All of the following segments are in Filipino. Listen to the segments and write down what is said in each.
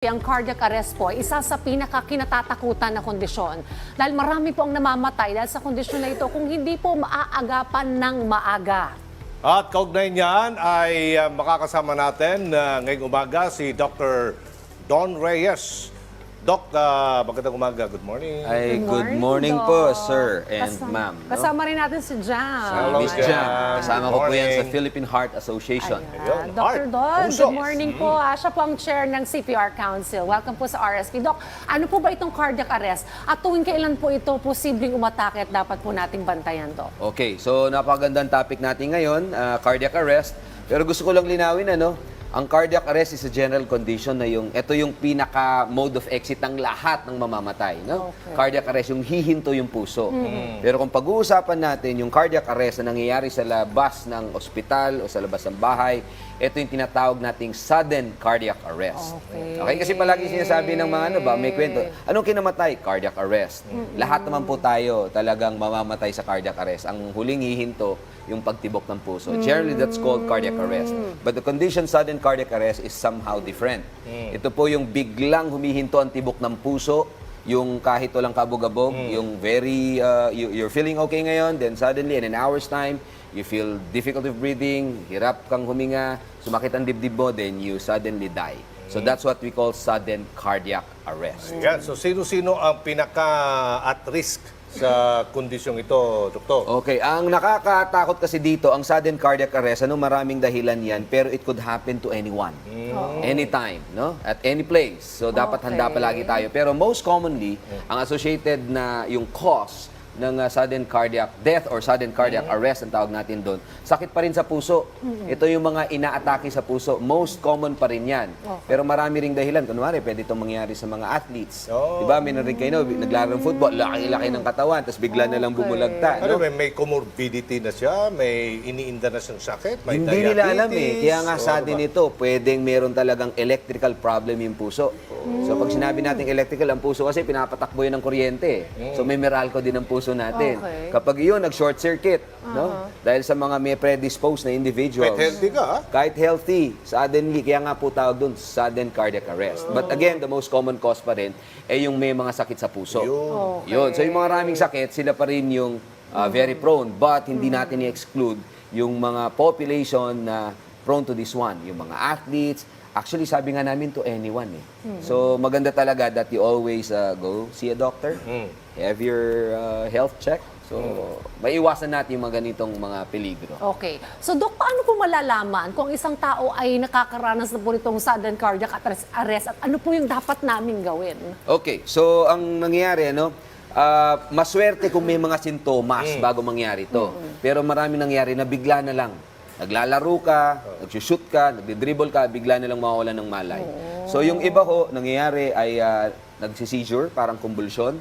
Ang cardiac arrest po, isa sa pinakakinatatakutan na kondisyon. Dahil marami po ang namamatay dahil sa kondisyon na ito kung hindi po maaagapan ng maaga. At kaugnay niyan ay uh, makakasama natin uh, ngayong umaga si Dr. Don Reyes. Doc, uh, magandang umaga. Good morning. Ay, good morning, po, Doc. sir and Kasama- ma'am. no? Kasama rin natin si Jam. Hello, Miss Jam. Jam. Kasama ko po yan sa Morning. Philippine Heart Association. Ayan. Ayun, Dr. heart, Don, puso. good morning po. Ah, Siya po ang chair ng CPR Council. Welcome po sa RSP. Doc, ano po ba itong cardiac arrest? At tuwing kailan po ito posibleng umatake at dapat po nating bantayan to? Okay, so napakagandang topic natin ngayon, ah, cardiac arrest. Pero gusto ko lang linawin, ano, ang cardiac arrest is a general condition na yung, ito yung pinaka mode of exit ng lahat ng mamamatay. No? Okay. Cardiac arrest, yung hihinto yung puso. Pero kung pag-uusapan natin yung cardiac arrest na nangyayari sa labas ng ospital o sa labas ng bahay, ito yung tinatawag nating sudden cardiac arrest. Okay. Okay, kasi palagi sinasabi ng mga ano ba, may kwento, anong kinamatay? Cardiac arrest. Lahat naman po tayo talagang mamamatay sa cardiac arrest. Ang huling hihinto, yung pagtibok ng puso. Generally, that's called cardiac arrest. But the condition sudden cardiac arrest is somehow different. Ito po yung biglang humihinto ang tibok ng puso, yung kahit walang kabog-abog, yung very, uh, you- you're feeling okay ngayon, then suddenly in an hour's time, you feel difficulty of breathing, hirap kang huminga, sumakit ang dibdib mo, then you suddenly die. So that's what we call sudden cardiac arrest. Yan. So, sino-sino ang pinaka-at risk sa kondisyong ito, Doktor? Okay, ang nakakatakot kasi dito, ang sudden cardiac arrest, ano maraming dahilan yan, pero it could happen to anyone. Anytime, no? At any place. So dapat handa Okay. palagi tayo. Pero most commonly, ang associated na yung cause ng uh, sudden cardiac death or sudden cardiac arrest ang tawag natin doon, sakit pa rin sa puso. Ito yung mga inaatake sa puso. Most common pa rin yan. Pero marami ring dahilan. Kunwari, pwede itong mangyari sa mga athletes. Oh. Di ba? May narinig kayo, no? naglaro ng football, laki-laki ng katawan, tapos bigla na lang Okay. bumulagta. Ano, No? may, may comorbidity na siya, may iniinda na siyang sakit, may Hindi nila alam eh. diabetes, Kaya nga o sa ano atin ba? ito, pwedeng meron talagang electrical problem yung puso. So pag sinabi natin electrical ang puso kasi pinapatakbo yun ng kuryente. eh. So may Meralco din ang puso natin. Okay. Kapag yun nag-short circuit, no? Dahil sa mga may predisposed na individuals. Kahit healthy ka, ah. Kahit healthy, suddenly, kaya nga po tawag doon, sudden cardiac arrest. But again, the most common cause pa rin ay yung may mga sakit sa puso. Yun. Okay. Yun. So yung mga maraming sakit, sila pa rin yung uh, very prone. But hindi natin i-exclude yung mga population na prone to this one. Yung mga athletes. Actually, sabi nga namin to anyone eh. So maganda talaga that you always uh, go see a doctor. Have your uh, health check. So maiwasan natin yung mga ganitong mga peligro. Okay. So, Dok, paano po malalaman kung isang tao ay nakakaranas na po nitong sudden cardiac arrest, at ano po yung dapat namin gawin? Okay, so ang nangyayari, ano, ah, maswerte kung may mga sintomas bago mangyari ito. Pero marami nangyari na bigla na lang. Naglalaro ka, nagsushoot ka, nagdidribble ka, bigla na lang mawawalan ng malay. So yung iba ho, nangyayari ay uh, nagsi-seizure, parang convulsion.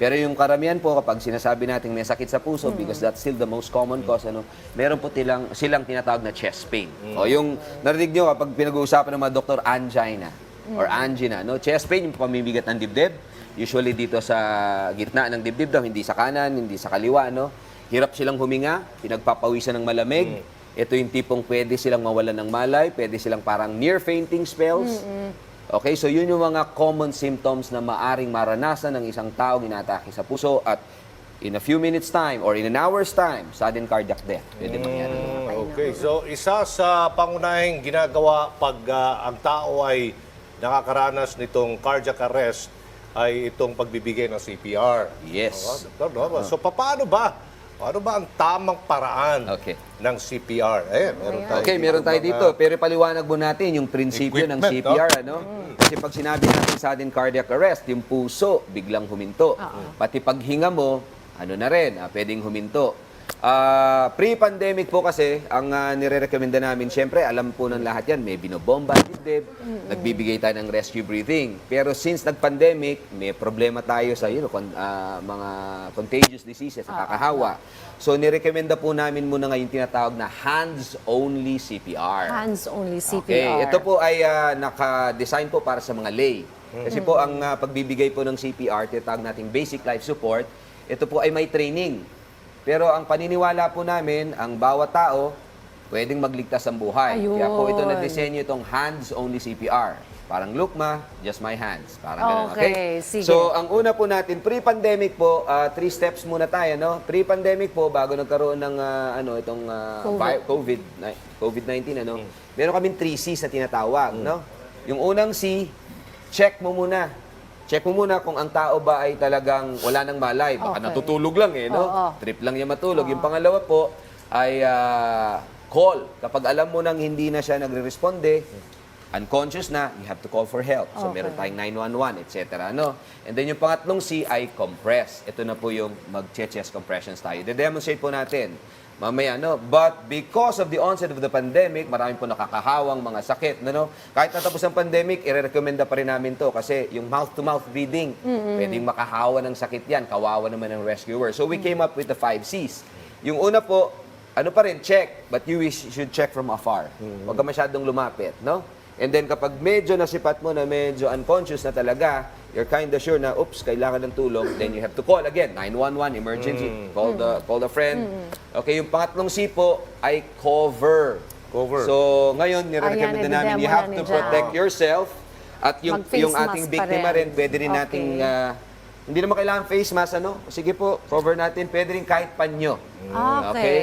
Pero yung karamihan po, kapag sinasabi natin may sakit sa puso, because that's still the most common cause, ano, meron po tilang, silang tinatawag na chest pain. O yung narinig nyo kapag pinag-uusapan ng mga doktor, angina or angina. No? Chest pain, yung pamimigat ng dibdib. Usually dito sa gitna ng dibdib daw, hindi sa kanan, hindi sa kaliwa. No? Hirap silang huminga, pinagpapawisan ng malamig. Ito yung tipong pwede silang mawalan ng malay, pwede silang parang near fainting spells. Okay, so yun yung mga common symptoms na maaring maranasan ng isang taong inatake sa puso at in a few minutes time or in an hour's time, sudden cardiac death. Pwede mangyari. Okay, so isa sa pangunahing ginagawa pag ah, ang tao ay nakakaranas nitong cardiac arrest ay itong pagbibigay ng CPR. Yes. Oo, Doktor, no? So paano ba? Paano ba ang tamang paraan Okay. ng CPR? Ayan, meron tayo Okay, meron tayo mga- dito. Pero paliwanag mo natin yung prinsipyo ng CPR. Ano? Kasi pag sinabi natin sudden cardiac arrest, yung puso biglang huminto. Pati paghinga mo, ano na rin, ah, pwedeng huminto. Ah, pre-pandemic po kasi, ang uh, nire-recommenda namin, syempre, alam po ng lahat yan, may binobomba, dibdib, nagbibigay tayo ng rescue breathing. Pero since nag-pandemic, may problema tayo sa you know, kon- ah, mga contagious diseases, nakakahawa. So, nirekomenda po namin muna ngayon tinatawag na hands-only CPR. Hands-only CPR. Okay, ito po ay ah, naka-design po para sa mga lay. Kasi po ang ah, pagbibigay po ng CPR, tinatawag nating basic life support, ito po ay may training. Pero ang paniniwala po namin, ang bawat tao pwedeng magligtas ang buhay. Kaya po ito Ayun. na-disenyo itong hands-only CPR. parang lukma, just my hands. Parang ganun, Okay, okay? sige. So, ang una po natin, pre-pandemic po, ah, three steps muna tayo, no? Pre-pandemic po, bago nagkaroon ng, ah, ano, itong ah, COVID. vi- COVID, ni- COVID-19, ano? Meron kaming three C's na tinatawag, no? Yung unang C, check mo muna. Check mo muna kung ang tao ba ay talagang wala nang malay. Baka Okay. natutulog lang eh, no? Oo. Trip lang niya matulog. Yung pangalawa po ay ah, call. Kapag alam mo nang hindi na siya nagre-responde, unconscious na, you have to call for help. So Okay. meron tayong 911, etc. No? And then yung pangatlong C ay compress. Ito na po yung mag-chest compressions tayo. De-demonstrate po natin. Mamaya, no? But because of the onset of the pandemic, marami po nakakahawang mga sakit, no? no? Kahit natapos ang pandemic, i-recommenda pa rin namin to kasi yung mouth-to-mouth breathing, pwedeng makahawa ng sakit yan, kawawa naman ng rescuer. So we came up with the five C's. Yung una po, ano pa rin, check, but you should check from afar. Huwag ka masyadong lumapit, no? And then kapag medyo nasipat mo na medyo unconscious na talaga, you're kind of sure na, oops, kailangan ng tulong, then you have to call again, 911, emergency, call the call the friend. Okay, yung pangatlong C po ay cover. Cover. So, ngayon, nire-recommend Ayan, na namin, you have to protect yourself at yung, yung ating biktima rin. rin, pwede rin nating Okay. Hindi naman kailangan face mask, ano? Sige po, cover natin. Pwede rin kahit panyo. Okay.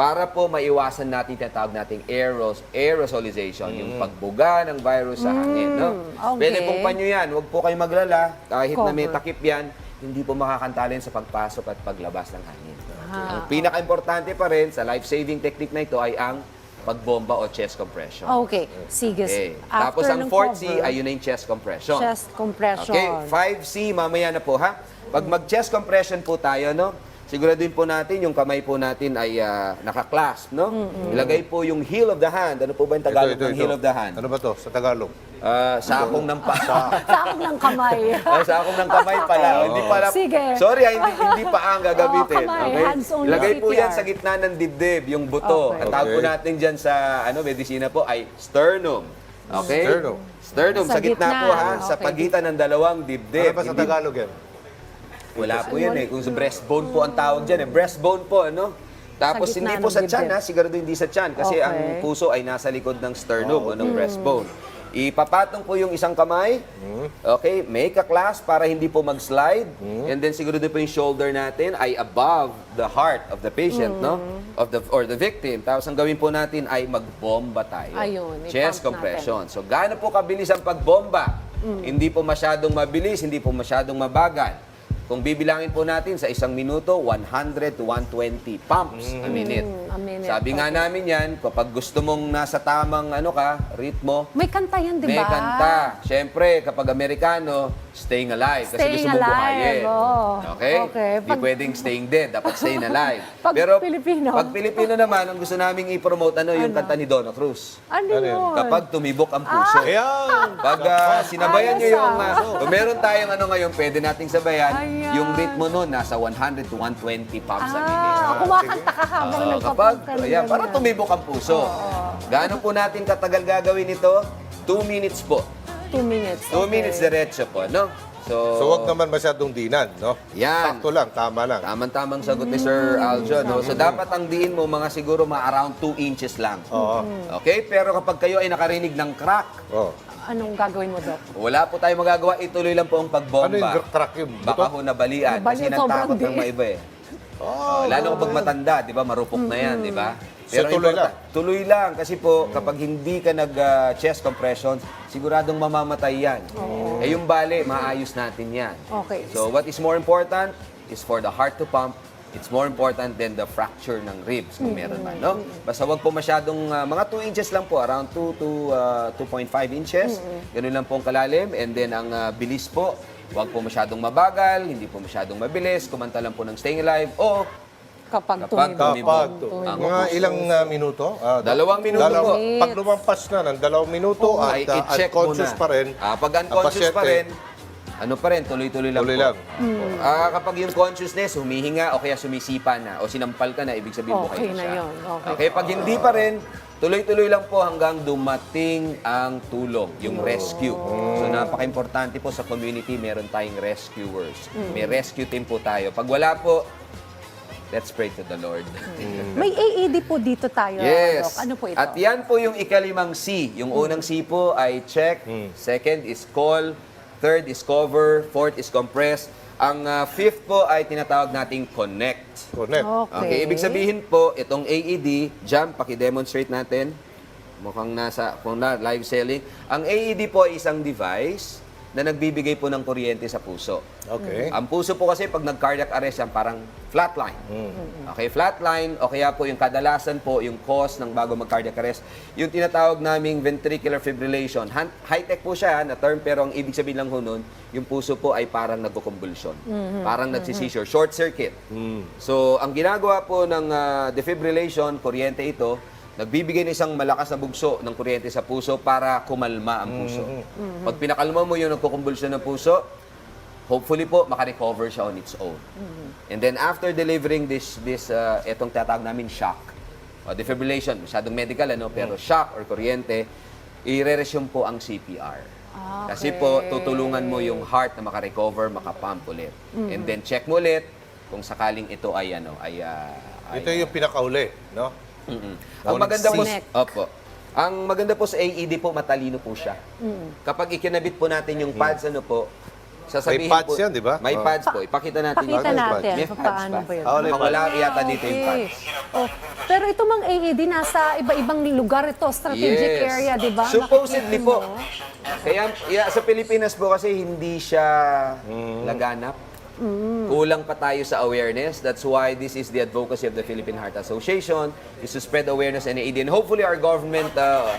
Para po maiwasan natin tinatawag nating aeros, aerosolization, yung pagbuga ng virus sa hangin. No? Mm, okay. Pwede pong panyo yan. Huwag po kayong maglala. Kahit na may Cover. takip yan, hindi po makakantalin sa pagpasok at paglabas ng hangin. Ah, ang pinaka-importante pa rin sa life-saving technique na ito ay ang pagbomba o chest compression. Okay, sige. Okay. After Tapos ang ng fourth C, cover, ayun na yung chest compression. chest compression. Okay, 5C, mamaya na po ha. Pag mag-chest compression po tayo, no? Siguraduhin po natin yung kamay po natin ay ah, naka-clasp, no? Ilagay po yung heel of the hand. Ano po ba yung Tagalog ng heel of the hand? Ano ba to sa Tagalog? Ah, sakong ng pa. Sakop ng kamay. Ah, sakong ng kamay pala. Okay. Hindi pala. Sige. Sorry, hindi, hindi pa ang gagamitin. Oo, kamay. okay? Hands only Ilagay po yan sa gitna ng dibdib, yung buto. Okay. Ang tawag po Okay. natin dyan sa ano, medisina po ay sternum. Okay? Sternum. Sternum, Sa sa, gitna, gitna. po ha, sa Okay. pagitan ng dalawang dibdib. Ano ba sa Tagalog yan? Wala po yan eh. Kung sa breastbone po ang tawag dyan eh. Breastbone po, ano? Tapos gitna hindi po ng sa tiyan dibdib. ha, sigurado hindi sa tiyan kasi Okay. ang puso ay nasa likod ng sternum o ng Mm. breastbone. Ipapatong po yung isang kamay. Okay, make a clasp para hindi po mag-slide. And then sigurado po yung shoulder natin ay above the heart of the patient, no? Of the or the victim. Tapos ang gawin po natin ay magbomba tayo. Ayun, Chest i-pump compression. So gaano po kabilis ang pagbomba? Hindi po masyadong mabilis, hindi po masyadong mabagal. Kung bibilangin po natin sa isang minuto, 100 to 120 pumps a minute. a minute, Sabi nga namin yan, kapag gusto mong nasa tamang ano ka, ritmo, May kanta yan, di ba? may kanta. Siyempre, kapag Amerikano, staying alive. Kasi Staying gusto mong alive, buhayin. oo. Okay? Okay. Hindi Pag- pwedeng staying dead. Dapat staying alive. Pag Pilipino? Pag Pilipino naman, ang gusto naming i-promote, ano, yung kanta ni Donna Cruz. Ano Ano yun? Kapag tumibok ang puso. Ayan! Pag ah, sinabayan Ayos, yung... ah. ah, kung meron tayong ano ngayon, pwede nating sabayan, Ayan. yung ritmo nun, nasa 100 to 120 pumps a minute. Ah, kumakanta ka habang Oo, nagpapunk kapag, ayan, para tumibok ang puso. Gaano po natin katagal gagawin ito? 2 minutes po. Two minutes. 2 okay. minutes diretso po, no? So, So wag naman masyadong dinan, no? Yan. Sakto lang, tama lang. Tamang-tamang sagot ni Sir Aljo, no? So, dapat ang diin mo mga siguro mga around 2 inches lang. Oo. Okay? Pero kapag kayo ay nakarinig ng crack, Oh. Anong gagawin mo, Doc? wala po tayong magagawa, ituloy lang po ang pagbomba. Ano yung crack yung Baka ho nabalian. Nabalian, Kasi sobrang natakot ng di. mga iba eh. Oh, lalo kapag matanda, di ba? Marupok na yan, di ba? So, tuloy lang? Tuloy lang. Kasi po, kapag hindi ka nag-chest compression, siguradong mamamatay yan. Eh yung bali, maayos natin yan. Okay. So what is more important is for the heart to pump, it's more important than the fracture ng ribs kung meron man, no? Basta wag po masyadong, ah, mga 2 inches lang po, around 2 to ah, 2.5 inches. Ganun lang po ang kalalim. And then ang ah, bilis po, wag po masyadong mabagal, hindi po masyadong mabilis, kumanta lang po ng staying alive, o Kapag Kapag tumibok. Kapag Tumibok. Ang mga ilang uh, minuto? Ah, Dalawang minuto po. Pag lumampas na ng dalawang minuto at ay uh, i-check unconscious na. pa rin, Ah, pag unconscious pa pasyente, rin, ano pa rin, tuloy-tuloy lang Tuloy po. lang. Ah, kapag yung consciousness, humihinga o kaya sumisipa na o sinampal ka na, ibig sabihin Okay buhay na siya. yun, okay. okay, pag hindi pa rin, tuloy-tuloy lang po hanggang dumating ang tulong, yung rescue. So napaka-importante po sa community, meron tayong rescuers. May rescue team po tayo. Pag wala po, let's pray to the Lord. May AED po dito tayo, Yes. Doc. Ano po ito? At yan po yung ikalimang C. Yung unang C po ay check, second is call, third is cover, fourth is compress. Ang ah, fifth po ay tinatawag nating connect. Connect. Okay. ibig sabihin po, itong AED, jump, paki-demonstrate natin. Mukhang nasa kung na, live selling. Ang AED po ay isang device na nagbibigay po ng kuryente sa puso. Okay. Ang puso po kasi pag nag-cardiac arrest yan, parang flatline. Okay, flatline o kaya po yung kadalasan po, yung cause ng bago mag-cardiac arrest, yung tinatawag naming ventricular fibrillation. Han- High-tech po siya na term, pero ang ibig sabihin lang ho nun, yung puso po ay parang nagko-convulsion. Parang nagsisisure, short circuit. So, ang ginagawa po ng ah, defibrillation, kuryente ito, nagbibigay ng isang malakas na bugso ng kuryente sa puso para kumalma ang puso. Pag pinakalma mo yung nagkukumbulsyon ng puso, hopefully po makarecover siya on its own. And then after delivering this this uh, etong tatawag namin shock, o defibrillation, masyadong medical ano, pero shock or kuryente, i-resume po ang CPR. Ah, Kasi po okay. tutulungan mo yung heart na makarecover, makapump ulit. And then check mo ulit kung sakaling ito ay ano, ay, ah, ay Ito yung pinakauli, no? Mm-mm. Ang maganda po, Connect. opo. Ang maganda po sa AED po, matalino po siya. Kapag ikinabit po natin yung pads, ano po, sasabihin May pads po, yan, di ba? May Oh. pads po. Ipakita natin Pakita yung natin. May pads Paano pa. ba yun? Ah, wala wala yata dito yung Okay. pads. Oh, pero ito mang AED, nasa iba-ibang lugar ito, strategic Yes. area, di ba? Supposedly Nakikita po. mo. Kaya yeah, sa Pilipinas po kasi hindi siya laganap. Kulang pa tayo sa awareness. That's why this is the advocacy of the Philippine Heart Association is to spread awareness and aid. And hopefully our government uh,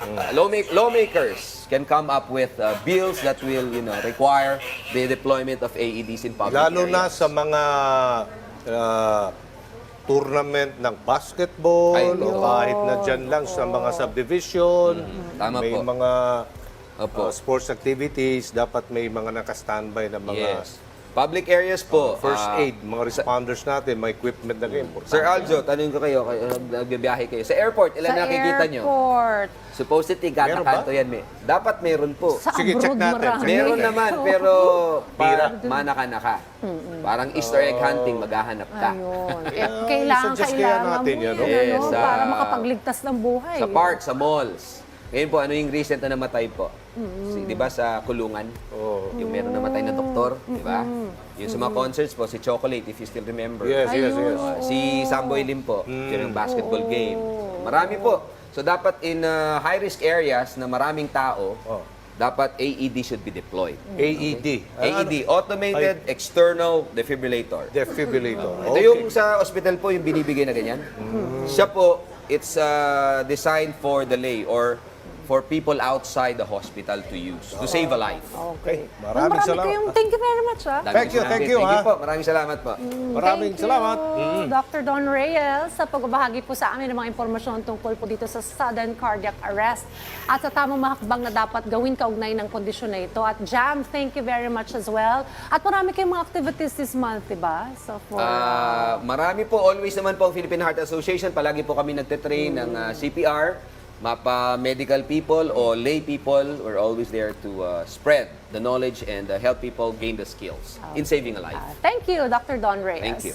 uh, lawmak- lawmakers can come up with uh, bills that will you know require the deployment of AEDs in public Lalo na areas. sa mga ah, tournament ng basketball Ay, kahit na dyan lang sa mga subdivision. Tama may po. mga Opo. ah, sports activities, dapat may mga naka-standby na mga Yes. Public areas po. first ah, aid, mga responders natin, may equipment na kayo. Sir Aljo, tanong ko kayo, kayo nagbibiyahe kayo. Sa airport, ilan Sa nakikita nyo? airport. Supposedly, Meron ba? yan. May. Dapat meron po. Sa Sige, abroad check natin. marami. Meron Okay. naman, pero para manaka-naka. Parang Easter egg hunting, maghahanap ka. Ayun. Eh, Ah, kailangan, kaya kailangan natin mo yan, yun, no? Yes, ano, ah, para makapagligtas ng buhay. Sa park, sa malls. Ngayon po, ano yung recent na namatay po? Si, di ba sa kulungan? Oo. Yung meron namatay na doktor, di ba? Yung sa mga concerts po, si Chocolate, if you still remember. Yes, yes, yes. Uh, si Samboy Lim po, yun yung basketball game. Marami po. So dapat in uh, high-risk areas na maraming tao, Oh. dapat AED should be deployed. AED. AED, Automated External Defibrillator. Defibrillator. Ito yung sa hospital po, yung binibigay na ganyan. Siya po, it's uh, designed for the lay or for people outside the hospital to use, to save a life. Okay. Marami Maraming salamat. kayong, thank you very much, ah. Dami Thank you, thank you, Thank ha? you po. Maraming salamat po. Maraming Thank salamat. You, Dr. Don Reyes, sa pagbabahagi po sa amin ng mga impormasyon tungkol po dito sa sudden cardiac arrest at sa tamang mahakbang na dapat gawin kaugnay ng kondisyon na ito. At Jam, thank you very much as well. At marami kayong mga activities this month, di ba? So for, Ah, marami po, always naman po ang Philippine Heart Association. Palagi po kami nagte-train ng ah, CPR, mapa medical people o lay people. We're always there to uh, spread the knowledge and uh, help people gain the skills in saving a life. uh, thank you, Dr. Don Reyes. Thank you.